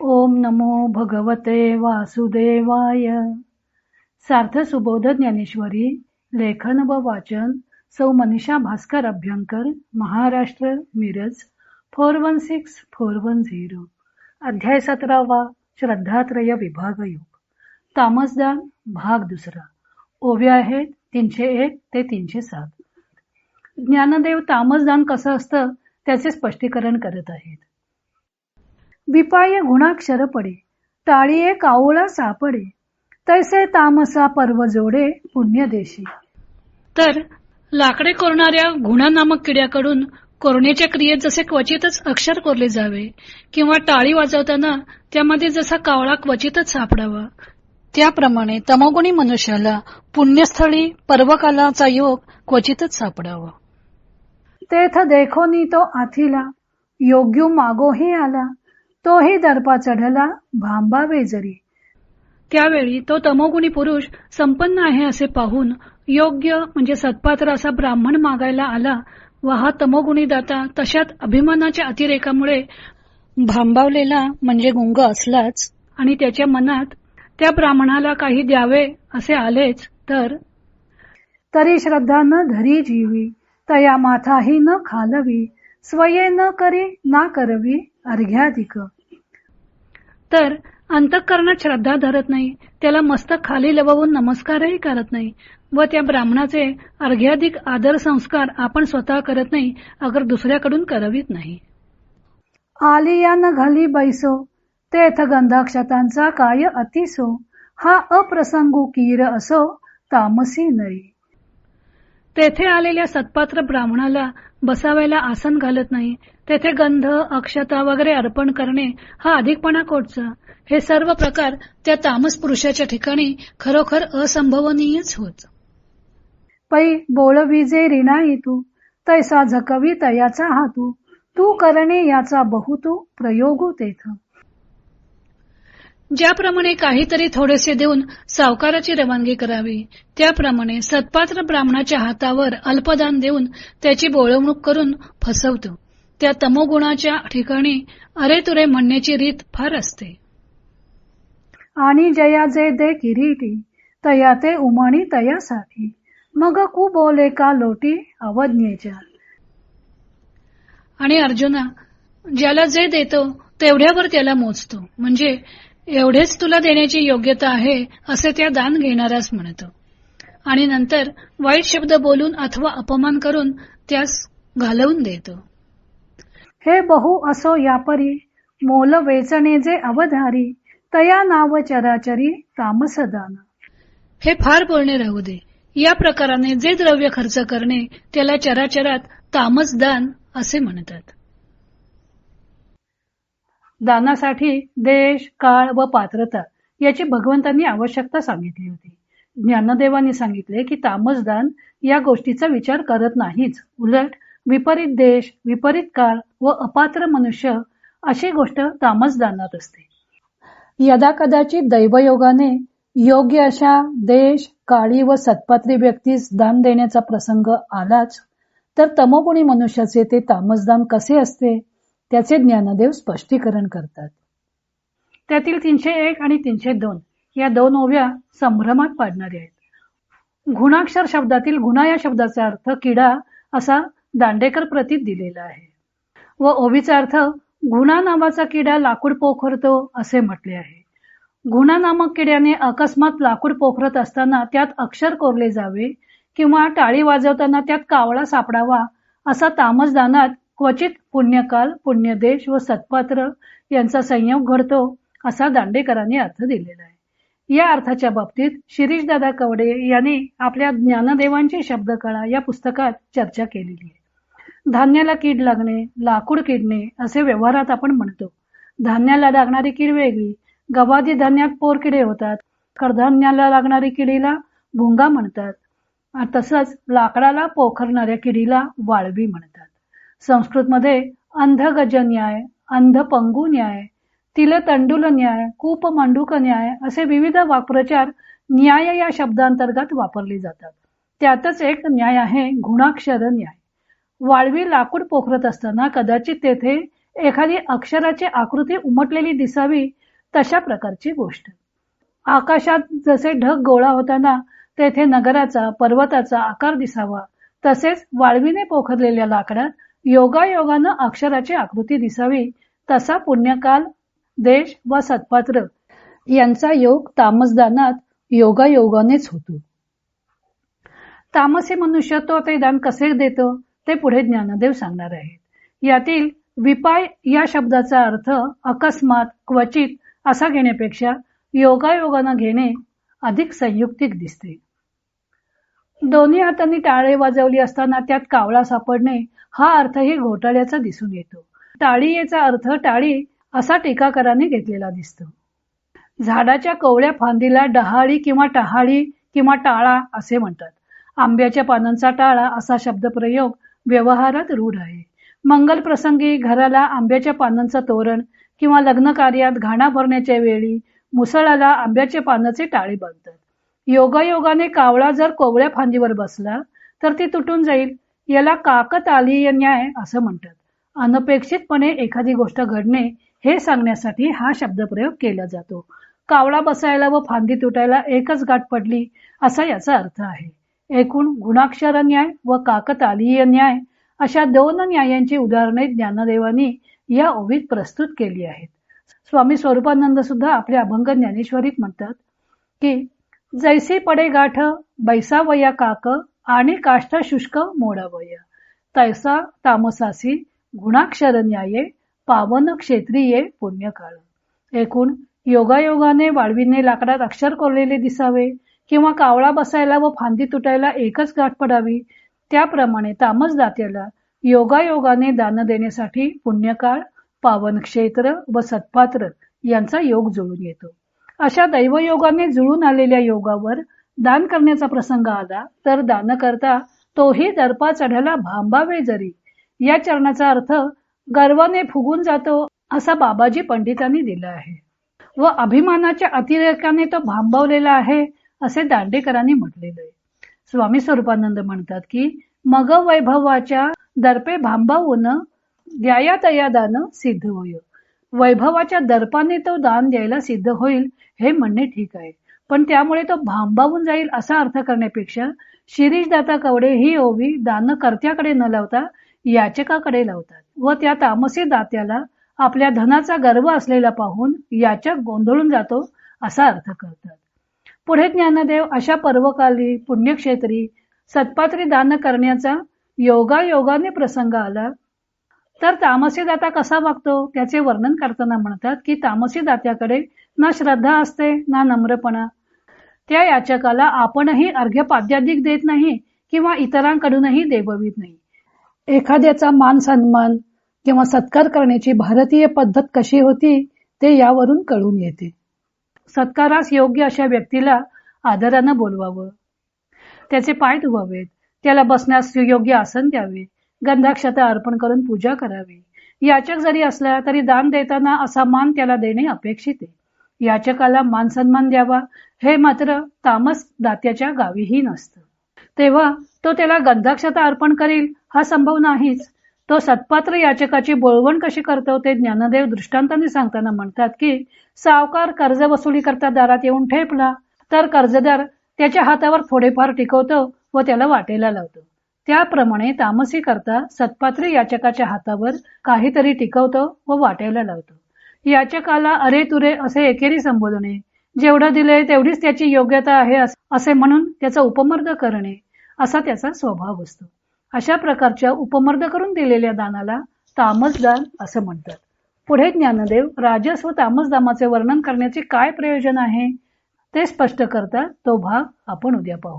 ओम नमो भगवते वासुदेवाय. सार्थ सुबोध ज्ञानेश्वरी लेखन व वाचन सौ Manisha Bhaskar Abhyankar Maharashtra Miraj four one six four one zero अध्याय सतरावा श्रद्धात्रय विभाग योग. तामसदान भाग दुसरा. ओव्या आहेत तीनशे एक ते तीनशे सात. ज्ञानदेव तामसदान कसं असतं त्याचे स्पष्टीकरण करत आहेत. विपाय गुणाक्षर पडे. टाळीये कावळा सापडे. तैसे तामसा पर्व जोडे पुण्य देशी. तर लाकडे कोरणाऱ्या गुणा नामक किड्याकडून कोरण्याच्या क्रियेत जसे क्वचितच अक्षर कोरले जावे किंवा टाळी वाजवताना त्यामध्ये जसा कावळा क्वचितच सापडावा. त्याप्रमाणे तमोगुणी मनुष्याला पुण्यस्थळी पर्वकालाचा योग क्वचितच सापडावा. तेथ देखोनी तो आथिला योग्य मागोही आला. तोही दर्पा चढला भांबा वेजरी. त्यावेळी तो तमोगुणी पुरुष संपन्न आहे असे पाहून योग्य म्हणजे सत्पात्र असा ब्राह्मण मागायला आला. व हा तमोगुणी दाता तशात अभिमानाच्या अतिरेकामुळे भांबावलेला म्हणजे गुंग असलाच आणि त्याच्या मनात त्या ब्राह्मणाला काही द्यावे असे आलेच तर तरी श्रद्धा न धरी जीवी तया माथाही न खालवी स्वये न करी ना करवी अर्घ्याधिक. तर अंतःकरणात श्रद्धा धरत नाही. त्याला मस्तक खाली लवून नमस्कारही करत नाही. व त्या ब्राह्मणाचे अर्घ्याधिक आदर संस्कार आपण स्वतः करत नाही अगर दुसऱ्याकडून करवीत नाही. आलियान न घाली बैसो तेथ गंधाक्षतांचा काय अतिसो हा अप्रसंगू कीर असो तामसी नरी. तेथे आलेल्या सत्पात्र ब्राह्मणाला बसावायला आसन घालत नाही. तेथे गंध अक्षता वगैरे अर्पण करणे हा अधिकपणा कोटचा. हे सर्व प्रकार त्या तामस पुरुषाच्या ठिकाणी खरोखर असंभवनीयच होत. पै बोळविजे रिणाई तू तैसा झकवी तयाचा हातू तू करणे याचा बहुतू प्रयोगू तेथ. ज्याप्रमाणे काहीतरी थोडेसे देऊन सावकाराची रवानगी करावी त्याप्रमाणे सत्पात्र ब्राह्मणाच्या हातावर अल्पदान देऊन त्याची बोळवणूक करून फसवतो. त्या तमोगुणाच्या ठिकाणी अरे तुरे म्हणण्याची रीत फार असते. आणि जया जे दे किरीटी तया ते उमणी तयासाठी मग कु बोले का लोटी अवज्ञेच्या. आणि अर्जुना ज्याला जे देतो तेवढ्यावर त्याला मोजतो. म्हणजे एवढेच तुला देण्याची योग्यता आहे असे त्या दान घेणारास म्हणतो. आणि नंतर वाईट शब्द बोलून अथवा अपमान करून त्यास घालवून देतो. हे बहु असो यापरी मोल वेचणे जे अवधारी तया नाव चराचरी तामसदान. हे फार बोलणे राहू दे. या प्रकाराने जे द्रव्य खर्च करणे त्याला चराचरात तामसदान असे म्हणतात. दानासाठी देश काळ व पात्रता याची भगवंतांनी आवश्यकता सांगितली होती. ज्ञानदेवांनी सांगितले की तामसदान या गोष्टीचा विचार करत नाहीच. उलट विपरीत देश विपरीत काळ व अपात्र मनुष्य अशी गोष्ट तामसदानात असते. यदा कदाचित दैवयोगाने योग्य अशा देश काळी व सत्पात्री व्यक्तीस दान देण्याचा प्रसंग आलाच तर तमोगुणी मनुष्याचे ते तामसदान कसे असते? त्याचे ज्ञानदेव स्पष्टीकरण करतात. त्यातील तीनशे एक आणि तीनशे दोन या दोन ओव्या संभ्रमात पाडणाऱ्या आहेत. गुणाक्षर शब्दातील गुणा या शब्दाचा अर्थ किडा असा दांडेकर प्रतीत दिलेला आहे. व ओवीचा अर्थ गुणा नावाचा किडा लाकूड पोखरतो असे म्हटले आहे. गुणा नामक किड्याने अकस्मात लाकूड पोखरत असताना त्यात अक्षर कोरले जावे किंवा टाळी वाजवताना त्यात कावळा सापडावा असा तामसदानात क्वचित पुण्यकाल पुण्यदेश व सत्पात्र यांचा संयोग घडतो असा दांडेकरांनी अर्थ दिलेला आहे. या अर्थाच्या बाबतीत शिरीषदादा कवडे यांनी आपल्या ज्ञानदेवांची शब्दकळा या पुस्तकात चर्चा केलेली आहे. धान्याला कीड लागणे लाकूड किडणे असे व्यवहारात आपण म्हणतो. धान्याला लागणारी कीड वेगळी गवादी धान्यात पोरकिडे होतात कडधान्याला लागणारी किडीला भुंगा म्हणतात तसंच लाकडाला पोखरणाऱ्या किडीला वाळवी म्हणतात. संस्कृतमध्ये अंधगज न्याय अंध पंगू न्याय तिल तंडुल न्याय कूप मांडूक न्याय असे विविध वाक्प्रचार न्याय या शब्दांतर्गत वापरले जातात. त्यातच एक न्याय आहे गुणाक्षर न्याय. वाळवी लाकूड पोखरत असताना कदाचित तेथे एखादी अक्षराची आकृती उमटलेली दिसावी तशा प्रकारची गोष्ट. आकाशात जसे ढग गोळा होताना तेथे नगराचा पर्वताचा आकार दिसावा तसेच वाळवीने पोखरलेल्या लाकडात योगायोगानं अक्षराची आकृती दिसावी तसा पुण्यकाल देश व सत्पात्र यांचा योग तामसदानात योगायोगानेच होतो. तामसी मनुष्य तो ते दान कसे देतो ते पुढे ज्ञानदेव सांगणार आहेत. यातील विपाय या शब्दाचा अर्थ अकस्मात क्वचित असा घेण्यापेक्षा योगायोगानं घेणे अधिक संयुक्तिक दिसते. दोन्ही हातांनी टाळे वाजवली असताना त्यात कावळा सापडणे हा अर्थही घोटाळ्याचा दिसून येतो. टाळीयेचा अर्थ टाळी असा टीकाकरांनी घेतलेला दिसतो. झाडाच्या कवळ्या फांदीला डहाळी किंवा टहाळी किंवा टाळा असे म्हणतात. आंब्याच्या पानांचा टाळा असा शब्दप्रयोग व्यवहारात रूढ आहे. मंगल प्रसंगी घराला आंब्याच्या पानांचं तोरण किंवा लग्न कार्यात घाणा भरण्याच्या वेळी मुसळाला आंब्याचे पानाचे टाळे बांधतात. योगायोगाने कावळा जर कोवळ्या फांदीवर बसला तर ती तुटून जाईल. याला काकतालीय न्याय असं म्हणतात. अनपेक्षितपणे एखादी गोष्ट घडणे हे सांगण्यासाठी हा शब्दप्रयोग केला जातो. कावळा बसायला व फांदी तुटायला एकच गाठ पडली असा याचा अर्थ आहे. एकूण गुणाक्षर न्याय व काकतालीय न्याय अशा दोन न्यायांची उदाहरणे ज्ञानदेवानी या ओवीत प्रस्तुत केली आहेत. स्वामी स्वरूपानंद सुद्धा आपल्या अभंग ज्ञानेश्वरीत म्हणतात की जैसी पडे गाठ बैसावया काक आणि काष्ठ शुष्क मोडावया. तैसा तामसासी गुणाक्षर न्याये पावन क्षेत्रीये पुण्यकाळ. एकूण योगायोगाने वाळवीने लाकडात अक्षर कोरलेले दिसावे किंवा कावळा बसायला व फांदी तुटायला एकच गाठ पडावी त्याप्रमाणे तामस दात्याला योगायोगाने दान देण्यासाठी पुण्यकाळ पावन क्षेत्र व सत्पात्र यांचा योग जुळून येतो. अशा दैवयोगाने जुळून आलेल्या योगावर दान करण्याचा प्रसंग आला तर दान करता तोही दर्पा चढायला भांबावे जरी या चरणाचा अर्थ गर्वाने फुगून जातो असा बाबाजी पंडितांनी दिला आहे. व अभिमानाच्या अतिरेकाने तो भांबवलेला आहे असे दांडेकरांनी म्हटलेलं आहे. स्वामी स्वरूपानंद म्हणतात की मग वैभवाच्या दर्पे भांबावून द्याया तया दान सिद्ध होय. वैभवाच्या दर्पाने तो दान द्यायला सिद्ध होईल हे म्हणणे ठीक आहे. पण त्यामुळे तो भांबावून जाईल असा अर्थ करण्यापेक्षा शिरीषदाता कवडे ही ओवी दानकर्त्याकडे न लावता याचकाकडे लावतात व त्या तामसी दात्याला आपल्या धनाचा गर्व असलेला पाहून याचक गोंधळून जातो असा अर्थ करतात. पुढे ज्ञानदेव अशा पर्वकाली पुण्यक्षेत्री सत्पात्री दान करण्याचा योगायोगाने प्रसंग आला तर तामसी दाता कसा वागतो त्याचे वर्णन करताना म्हणतात की तामसी दात्याकडे ना श्रद्धा असते ना नम्रपणा. त्या याचकाला आपणही अर्घ्य पाद्याधिक देत नाही किंवा इतरांकडूनही देववीत नाही. एखाद्याचा मान सन्मान किंवा सत्कार करण्याची भारतीय पद्धत कशी होती ते यावरून कळून येते. सत्कारास योग्य अशा व्यक्तीला आदरानं बोलवावं. त्याचे पाय धुवावेत. त्याला बसण्यास योग्य आसन द्यावे. गंधाक्षता अर्पण करून पूजा करावी. याचक जरी असला तरी दान देताना असा मान त्याला देणे अपेक्षित आहे. याचकाला मान सन्मान द्यावा हे मात्र तामस दात्याच्या गावीही नसतं. तेव्हा तो त्याला गंधाक्षता अर्पण करील हा संभव नाहीच. तो सत्पात्र याचकाची बोळवण कशी करतो ते ज्ञानदेव दृष्टांताने सांगताना म्हणतात की सावकार कर्ज वसुली करता दारात येऊन ठेपला तर कर्जदार त्याच्या हातावर थोडेफार टिकवतो व त्याला वाटेला लावतो. त्याप्रमाणे तामसी करता सत्पात्री याचकाच्या हातावर काहीतरी टिकवतो व वाटायला लावतो. याचकाला अरे तुरे असे एकेरी संबोधणे जेवढं दिले तेवढीच त्याची योग्यता आहे असे म्हणून त्याचा उपमर्द करणे असा त्याचा स्वभाव असतो. अशा प्रकारच्या उपमर्द करून दिलेल्या दानाला तामसदान असं म्हणतात. पुढे ज्ञानदेव राजस व तामसदामाचे वर्णन करण्याचे काय प्रयोजन आहे ते स्पष्ट करता तो भाग आपण उद्या पाहू.